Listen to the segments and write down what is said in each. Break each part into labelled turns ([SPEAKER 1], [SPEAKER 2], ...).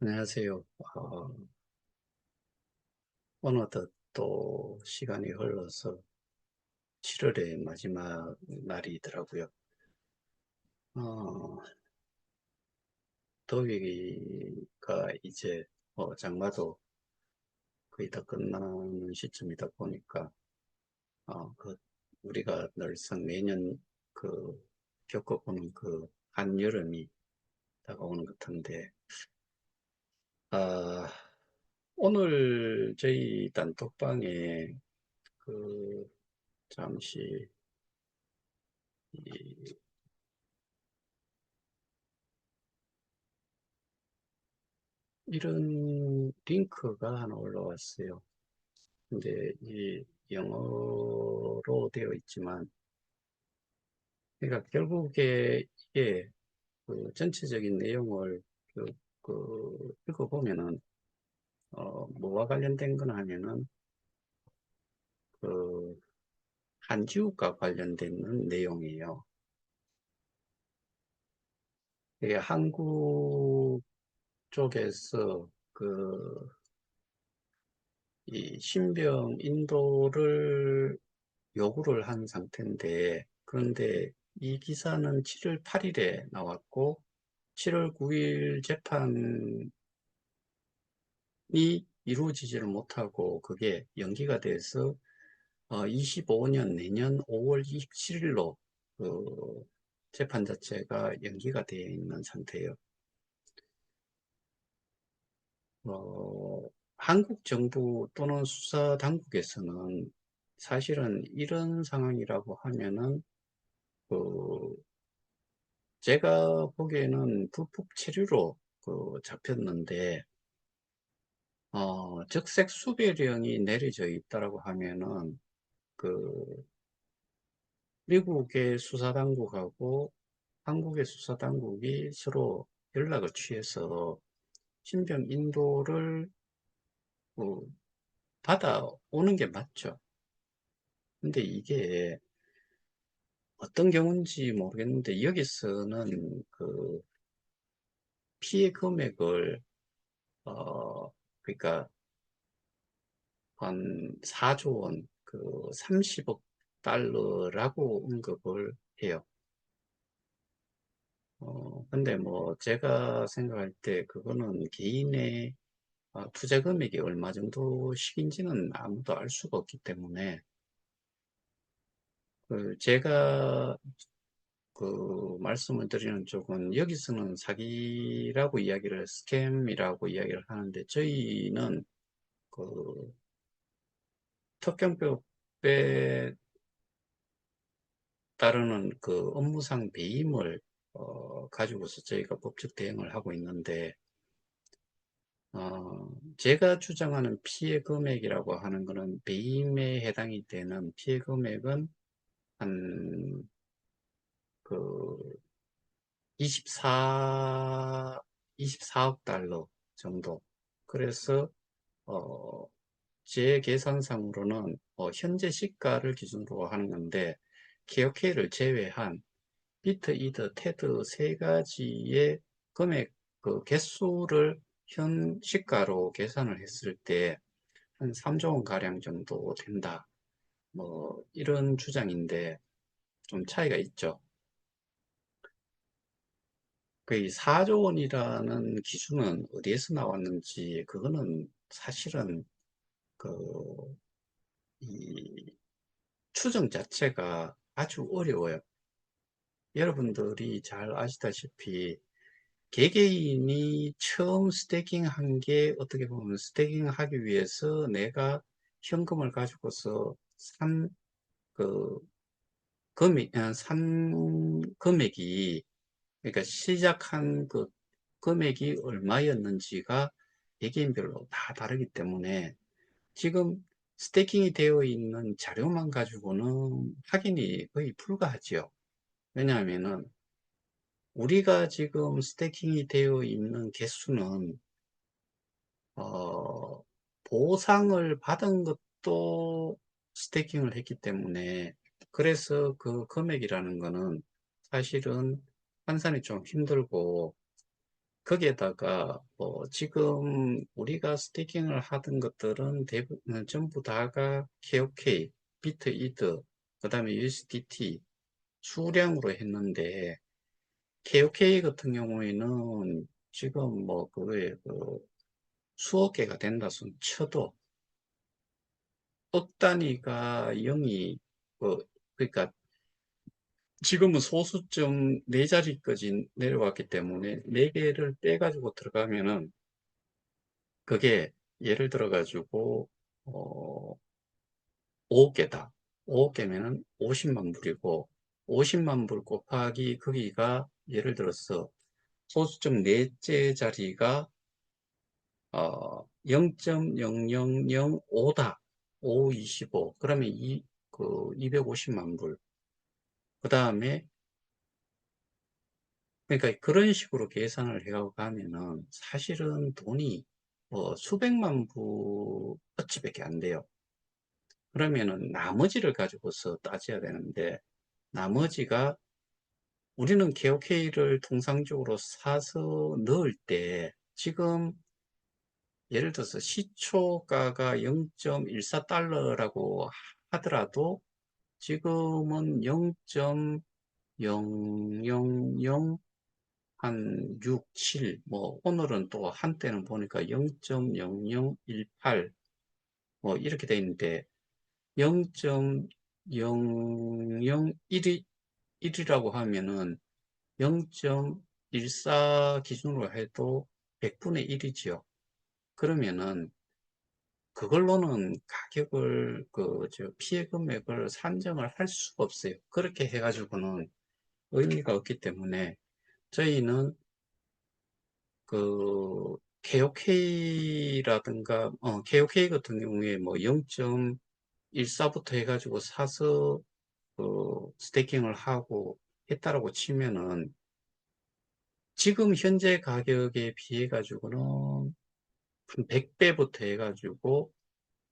[SPEAKER 1] 안녕하세요. 어, 어느덧 또 시간이 흘러서 7월의 마지막 날이더라고요. 어, 더위가 이제 어, 장마도 거의 다 끝나는 시점이다 보니까 어, 그 우리가 늘상 매년 그 겪어보는 그 한여름이 다가오는 것 같은데 아, 오늘 저희 단톡방에 그 잠시 이 이런 링크가 하나 올라왔어요. 근데 이 영어로 되어 있지만, 그러니까 결국에 이게 그 전체적인 내용을 그, 그 읽어보면은, 어, 뭐와 관련된 거나 하면은, 그, 한지우과 관련된 내용이에요. 이게 한국 쪽에서 그, 이 신병 인도를 요구를 한 상태인데, 그런데 이 기사는 7월 8일에 나왔고, 7월 9일 재판이 이루어지지를 못하고, 그게 연기가 돼서, 25년 내년 5월 27일로 그 재판 자체가 연기가 되어 있는 상태예요. 어, 한국 정부 또는 수사 당국에서는 사실은 이런 상황이라고 하면은 그 제가 보기에는 불법 체류로 그 잡혔는데 어, 적색 수배령이 내려져 있다라고 하면은 그 미국의 수사 당국하고 한국의 수사 당국이 서로 연락을 취해서 신병 인도를 그 받아오는 게 맞죠. 근데 이게 어떤 경우인지 모르겠는데 여기서는 그 피해 금액을 어 그러니까 한 4조 원, 그 30억 달러라고 언급을 해요. 어 근데 뭐 제가 생각할 때 그거는 개인의 어, 투자 금액이 얼마 정도씩인지는 아무도 알 수가 없기 때문에 그 제가 그 말씀을 드리는 쪽은 여기서는 사기라고 이야기를 스캠이라고 이야기를 하는데 저희는 그 특경법에 따르는 그 업무상 배임을 어, 가지고서 저희가 법적 대응을 하고 있는데 어, 제가 주장하는 피해 금액이라고 하는 것은 배임에 해당이 되는 피해 금액은 한 그 24, 24억 달러 정도. 그래서 어, 제 계산상으로는 어, 현재 시가를 기준으로 하는 건데 케어케이를 제외한 비트, 이드, 테드 세 가지의 금액 그 개수를 현 시가로 계산을 했을 때 한 3조 원 가량 정도 된다. 뭐 이런 주장인데 좀 차이가 있죠. 그 4조 원이라는 기준은 어디에서 나왔는지 그거는 사실은 그 이 추정 자체가 아주 어려워요. 여러분들이 잘 아시다시피 개개인이 처음 스테이킹 한 게 어떻게 보면 스테이킹 하기 위해서 내가 현금을 가지고서 산 그 금액, 아, 산 금액이 그러니까 시작한 그 금액이 얼마였는지가 개개인별로 다 다르기 때문에 지금 스테이킹이 되어 있는 자료만 가지고는 확인이 거의 불가하지요. 왜냐하면은 우리가 지금 스테이킹이 되어 있는 개수는 어, 보상을 받은 것도 스테이킹을 했기 때문에 그래서 그 금액이라는 거는 사실은 환산이 좀 힘들고 거기에다가 뭐 지금 우리가 스테이킹을 하던 것들은 대부분 전부 다가 KOK, 비트 이드, 그 다음에 USDT 수량으로 했는데 KOK 같은 경우에는 지금 뭐 그거에 그 수억 개가 된다 손 쳐도 억 단위가 0이 그 그러니까 지금은 소수점 네 자리까지 내려왔기 때문에 네 개를 빼가지고 들어가면은 그게 예를 들어 가지고 어 5개다. 5개면은 50만 불이고 50만 불 곱하기 거기가 예를 들어서 소수점 넷째 자리가 어 0.0005다. 525. 그러면 이 그 250만 불. 그 다음에 그러니까 그런 식으로 계산을 해가고 가면은 사실은 돈이 뭐 수백만 불 어치밖에 안 돼요. 그러면은 나머지를 가지고서 따져야 되는데 나머지가 우리는 KOK를 통상적으로 사서 넣을 때 지금 예를 들어서 시초가가 0.14달러라고 하더라도 지금은 0.000 한 6, 7, 뭐 오늘은 또 한때는 보니까 0.0018 뭐 이렇게 돼 있는데 0.001이 1이라고 하면은 0.14 기준으로 해도 100분의 1이지요. 그러면은 그걸로는 가격을 그 저 피해 금액을 산정을 할 수가 없어요. 그렇게 해가지고는 의미가 없기 때문에 저희는 그 KOK라든가 어, KOK 같은 경우에 뭐 0.14부터 해가지고 사서 그 스테이킹을 하고 했다라고 치면은 지금 현재 가격에 비해 가지고는 한 100배부터 해가지고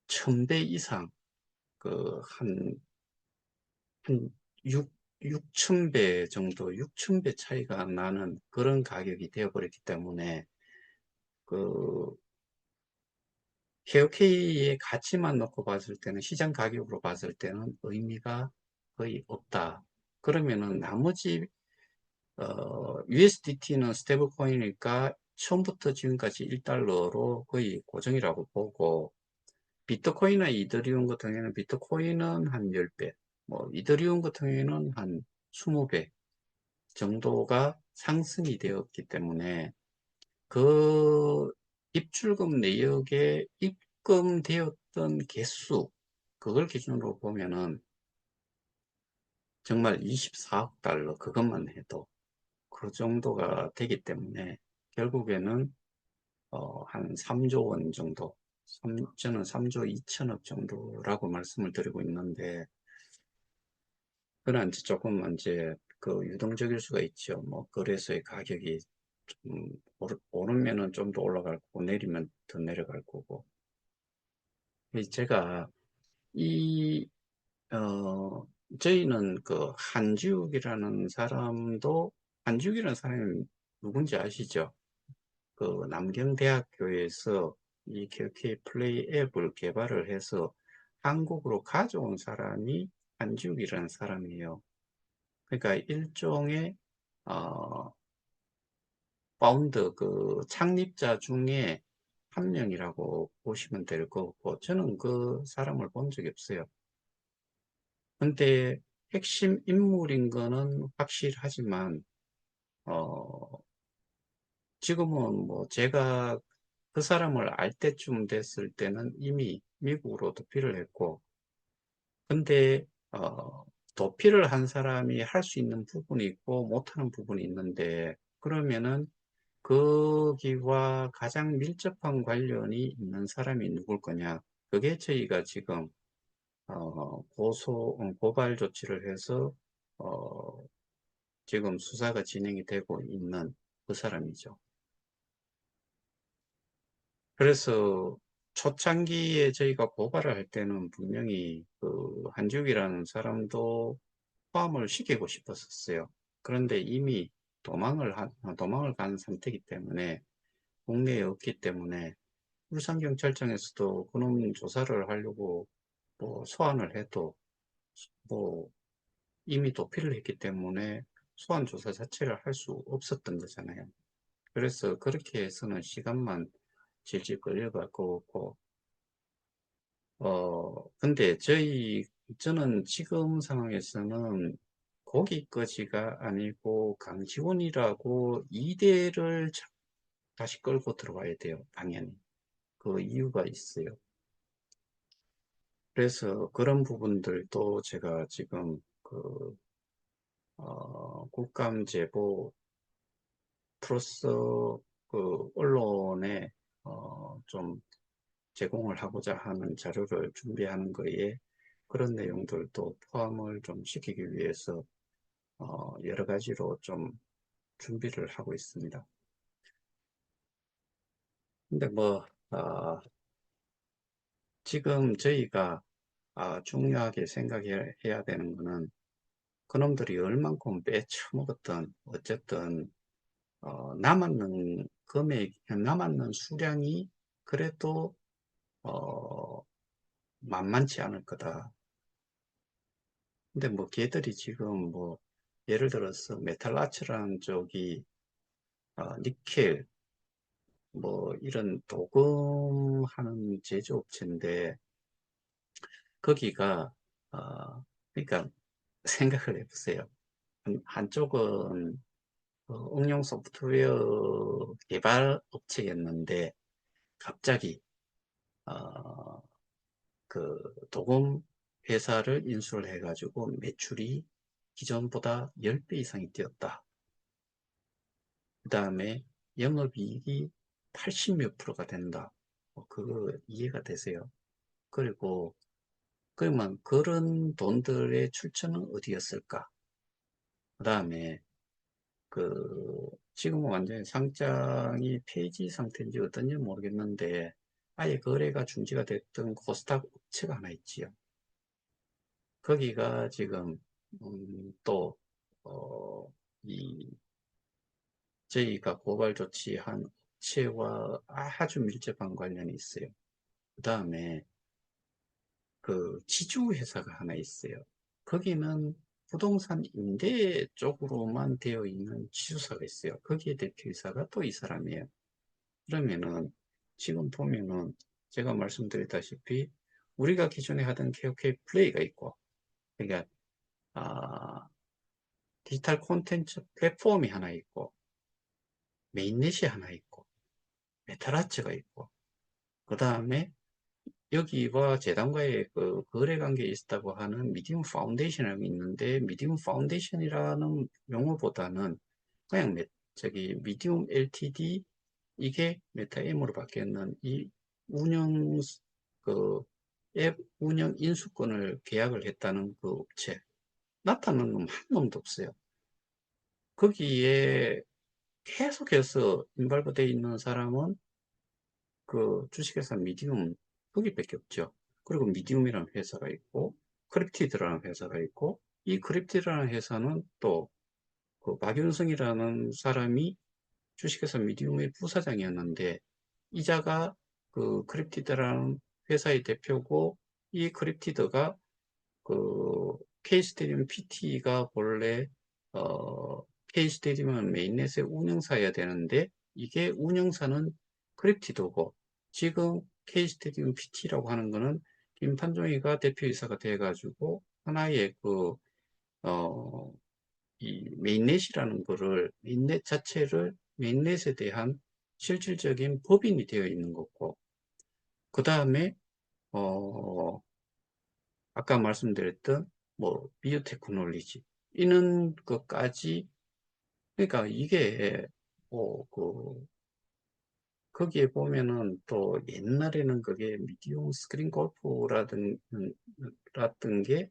[SPEAKER 1] 1000배 이상 그한 한 6, 6,000배 정도, 6,000배 차이가 나는 그런 가격이 되어버렸기 때문에 그 KOK의 가치만 놓고 봤을 때는 시장 가격으로 봤을 때는 의미가 거의 없다. 그러면은 나머지 어, USDT는 스테이블 코인이니까 처음부터 지금까지 1달러로 거의 고정이라고 보고 비트코인이나 이더리움 같은 경우에는 비트코인은 한 10배, 뭐 이더리움 같은 경우에는 한 20배 정도가 상승이 되었기 때문에 그 입출금 내역에 입금되었던 개수 그걸 기준으로 보면은 정말 24억 달러 그것만 해도 그 정도가 되기 때문에 결국에는 어, 한 3조 원 정도 3, 저는 3조 2천억 정도라고 말씀을 드리고 있는데 그건 이제 조금 이제 그 유동적일 수가 있죠. 뭐 거래소의 가격이 좀 오르면은 좀 더 올라갈 거고 내리면 더 내려갈 거고. 제가 이 어, 저희는 그 한지욱이라는 사람도 한지욱이라는 사람이 누군지 아시죠? 그 남경대학교에서 이 KK 플레이 앱을 개발을 해서 한국으로 가져온 사람이 한지욱이라는 사람이에요. 그러니까 일종의 어, 파운드 그 창립자 중에 한 명이라고 보시면 될 거고 저는 그 사람을 본 적이 없어요. 근데 핵심 인물인 거는 확실하지만 어, 지금은 뭐 제가 그 사람을 알 때쯤 됐을 때는 이미 미국으로 도피를 했고 근데 어, 도피를 한 사람이 할 수 있는 부분이 있고 못하는 부분이 있는데 그러면은 거기와 가장 밀접한 관련이 있는 사람이 누굴 거냐 그게 저희가 지금 어, 고소 어, 고발 조치를 해서 어, 지금 수사가 진행이 되고 있는 그 사람이죠. 그래서 초창기에 저희가 고발을 할 때는 분명히 그 한죽이라는 사람도 포함을 시키고 싶었었어요. 그런데 이미 도망을 한, 도망을 간 상태이기 때문에 국내에 없기 때문에 울산경찰청에서도 그놈 조사를 하려고 뭐 소환을 해도 뭐 이미 도피를 했기 때문에 소환 조사 자체를 할 수 없었던 거잖아요. 그래서 그렇게 해서는 시간만 질질 끌려갈 거고 어 근데 저희 저는 지금 상황에서는 고기꺼지가 아니고 강지원이라고 2대를 다시 끌고 들어와야 돼요. 당연히. 그 이유가 있어요. 그래서 그런 부분들도 제가 지금 그 어, 국감 제보 플러스 그 언론에 어, 좀 제공을 하고자 하는 자료를 준비하는 거에 그런 내용들도 포함을 좀 시키기 위해서 어, 여러 가지로 좀 준비를 하고 있습니다. 근데 뭐 어, 지금 저희가 아, 중요하게 생각해야 되는 거는 그놈들이 얼만큼 빼쳐먹었던 어쨌든 어, 남았는 금액, 남았는 수량이 그래도 어, 만만치 않을 거다. 근데 뭐 걔들이 지금 뭐 예를 들어서 메탈라츠라는 쪽이 어, 니켈 뭐 이런 도금하는 제조업체인데 거기가 어, 그러니까 생각을 해보세요. 한, 쪽은 어, 응용 소프트웨어 개발 업체였는데 갑자기 어, 그 도금 회사를 인수를 해가지고 매출이 기존보다 10배 이상이 뛰었다. 그 다음에 영업이익이 80몇 프로가 된다. 뭐 그거 이해가 되세요? 그리고 그러면 그런 돈들의 출처는 어디였을까? 그 다음에 그 지금은 완전히 상장이 폐지 상태인지 어떤지 모르겠는데 아예 거래가 중지가 됐던 코스닥 업체가 하나 있지요. 거기가 지금 음, 또 어, 이 저희가 고발 조치한 업체와 아주 밀접한 관련이 있어요. 그 다음에 그 지주 회사가 하나 있어요. 거기는 부동산 임대 쪽으로만 되어 있는 지주사가 있어요. 거기에 대표이사가 또 이 사람이에요. 그러면은 지금 보면은 제가 말씀드렸다시피 우리가 기존에 하던 KOK 플레이가 있고 그러니까 아, 디지털 콘텐츠 플랫폼이 하나 있고 메인넷이 하나 있고 메타라츠가 있고 그 다음에 여기와 재단과의 그 거래 관계에 있다고 하는 미디움 파운데이션이 있는데 미디움 파운데이션이라는 용어보다는 그냥 메, 저기 미디움 LTD 이게 메타M으로 바뀌었는 이 운영 그 앱 운영 인수권을 계약을 했다는 그 업체 나타나는 놈한 놈도 없어요. 거기에 계속해서 인발부되어 있는 사람은 그 주식회사 미디움 거기밖에 없죠. 그리고 미디움이라는 회사가 있고 크립티드라는 회사가 있고 이 크립티드라는 회사는 또 그 박윤성이라는 사람이 주식회사 미디움의 부사장이었는데 이자가 그 크립티드라는 회사의 대표고 이 크립티드가 그 K스테디움 PT가 본래 어 K스테디움은 메인넷의 운영사여야 되는데 이게 운영사는 크립티드고 지금 K스테디움 PT라고 하는 거는 김판종이가 대표이사가 돼가지고 하나의 그, 어, 이 메인넷이라는 거를, 메인넷 자체를, 메인넷에 대한 실질적인 법인이 되어 있는 거고, 그 다음에, 어, 아까 말씀드렸던, 뭐, 비오테크놀리지, 이런 것까지, 그러니까 이게, 뭐, 그, 거기에 보면은 또 옛날에는 그게 미디움 스크린 골프라든, 라든 게,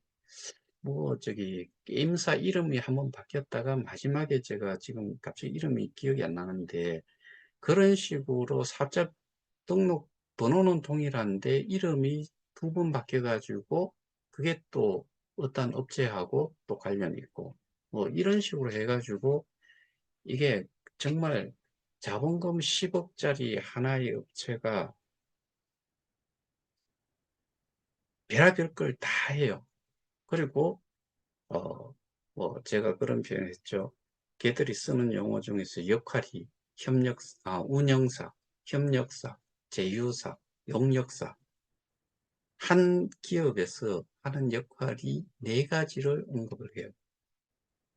[SPEAKER 1] 뭐, 저기, 게임사 이름이 한번 바뀌었다가 마지막에 제가 지금 갑자기 이름이 기억이 안 나는데, 그런 식으로 사업자 등록 번호는 동일한데, 이름이 두 번 바뀌어 가지고, 그게 또 어떤 업체하고 또 관련이 있고, 뭐, 이런 식으로 해가지고, 이게 정말 자본금 10억짜리 하나의 업체가 별의별 걸 다 해요. 그리고 어, 뭐 제가 그런 표현을 했죠. 걔들이 쓰는 용어 중에서 역할이 협력, 아, 운영사, 협력사, 제휴사, 용역사 한 기업에서 하는 역할이 네 가지를 언급을 해요.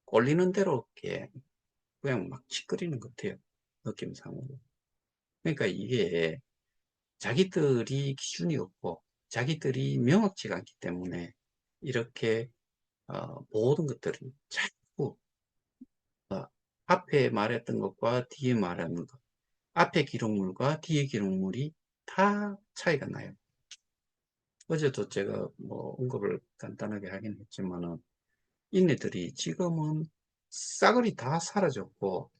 [SPEAKER 1] 꼴리는 대로 이렇게 그냥 막 짓거리는 것 같아요. 느낌상으로. 그러니까 이게 자기들이 기준이 없고 자기들이 명확치가 않기 때문에 이렇게 어, 모든 것들이 자꾸 어, 앞에 말했던 것과 뒤에 말하는 것 앞에 기록물과 뒤에 기록물이 다 차이가 나요. 어제도 제가 뭐 언급을 간단하게 하긴 했지만은 이네들이 지금은 싸그리 다 사라졌고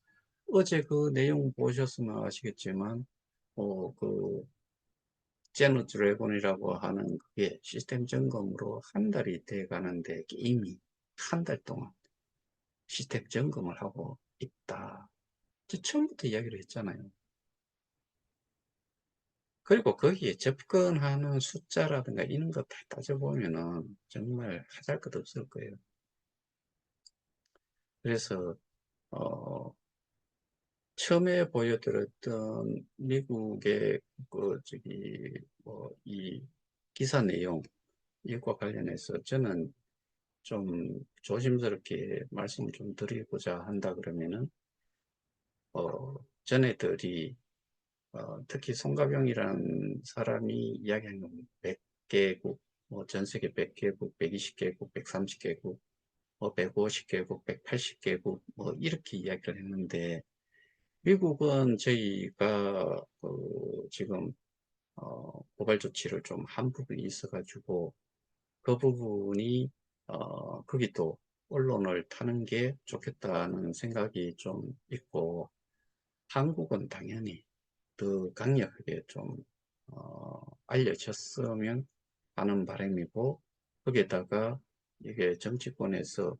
[SPEAKER 1] 어제 그 내용 보셨으면 아시겠지만 어, 그 제노 드래곤이라고 하는 그게 시스템 점검으로 한 달이 돼 가는데 이미 한 달 동안 시스템 점검을 하고 있다. 처음부터 이야기를 했잖아요. 그리고 거기에 접근하는 숫자라든가 이런 거다 따져보면은 정말 하잘 것 없을 거예요. 그래서 어, 처음에 보여드렸던 미국의 그 저기 뭐 이 기사 내용 이것과 관련해서 저는 좀 조심스럽게 말씀을 좀 드리고자 한다 그러면은 어, 전애들이 어, 특히 송가병이라는 사람이 이야기한 건 100개국, 뭐 전 세계 100개국, 120개국, 130개국, 뭐 150개국, 180개국, 뭐 이렇게 이야기를 했는데 미국은 저희가 그 지금 어, 고발 조치를 좀 한 부분이 있어가지고 그 부분이 어, 거기도 언론을 타는 게 좋겠다는 생각이 좀 있고 한국은 당연히 더 강력하게 좀 어, 알려졌으면 하는 바람이고 거기에다가 이게 정치권에서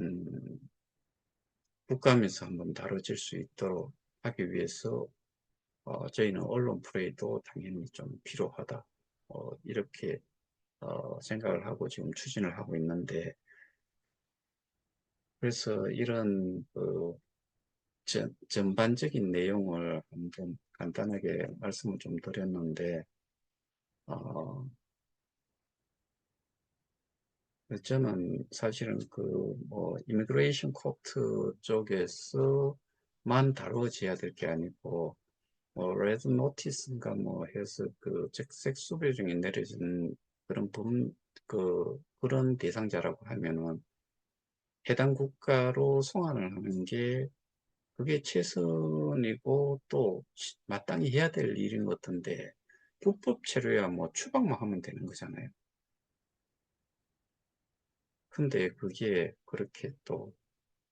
[SPEAKER 1] 음, 국감에서 한번 다뤄질 수 있도록 하기 위해서 어, 저희는 언론 플레이도 당연히 좀 필요하다. 어, 이렇게 어, 생각을 하고 지금 추진을 하고 있는데 그래서 이런 그 전, 전반적인 내용을 한번 간단하게 말씀을 좀 드렸는데 어, 저는 사실은 그뭐 이미그레이션 코트 쪽에서만 다루어져야 될 게 아니고 뭐 레드 노티스인가 뭐 해서 그 적색 수배 중에 내려진 그런 범, 그 그런 대상자라고 하면은 해당 국가로 송환을 하는 게 그게 최선이고 또 마땅히 해야 될 일인 것 같은데 불법 체류야 뭐 추방만 하면 되는 거잖아요. 근데 그게 그렇게 또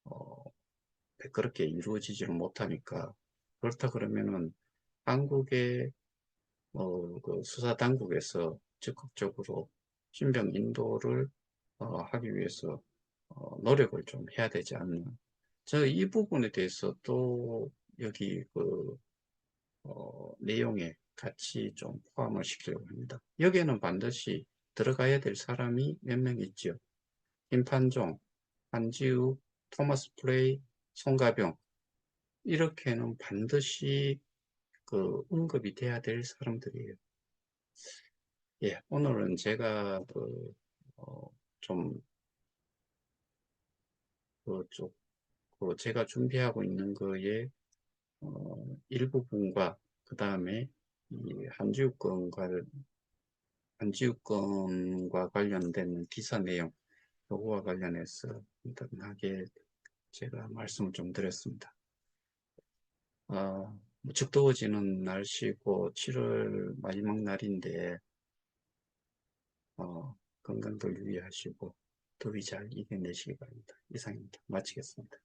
[SPEAKER 1] 어, 그렇게 이루어지지를 못하니까 그렇다 그러면은 한국의 어, 그 수사 당국에서 적극적으로 신병 인도를 어, 하기 위해서 어, 노력을 좀 해야 되지 않나 저 이 부분에 대해서 또 여기 그 어, 내용에 같이 좀 포함을 시키려고 합니다. 여기에는 반드시 들어가야 될 사람이 몇 명 있죠. 김판종, 한지우, 토마스 플레이, 송가병 이렇게는 반드시 그 언급이 돼야 될 사람들이에요. 예, 오늘은 제가 그, 어, 좀, 그쪽, 그 제가 준비하고 있는 거에, 어, 일부분과, 그 다음에, 이 한지우권과, 한지우권과 관련된 기사 내용, 요거와 관련해서 간단하게 제가 말씀을 좀 드렸습니다. 어, 무척 더워지는 날씨고 7월 마지막 날인데 어, 건강도 유의하시고 더위 잘 이겨내시기 바랍니다. 이상입니다. 마치겠습니다.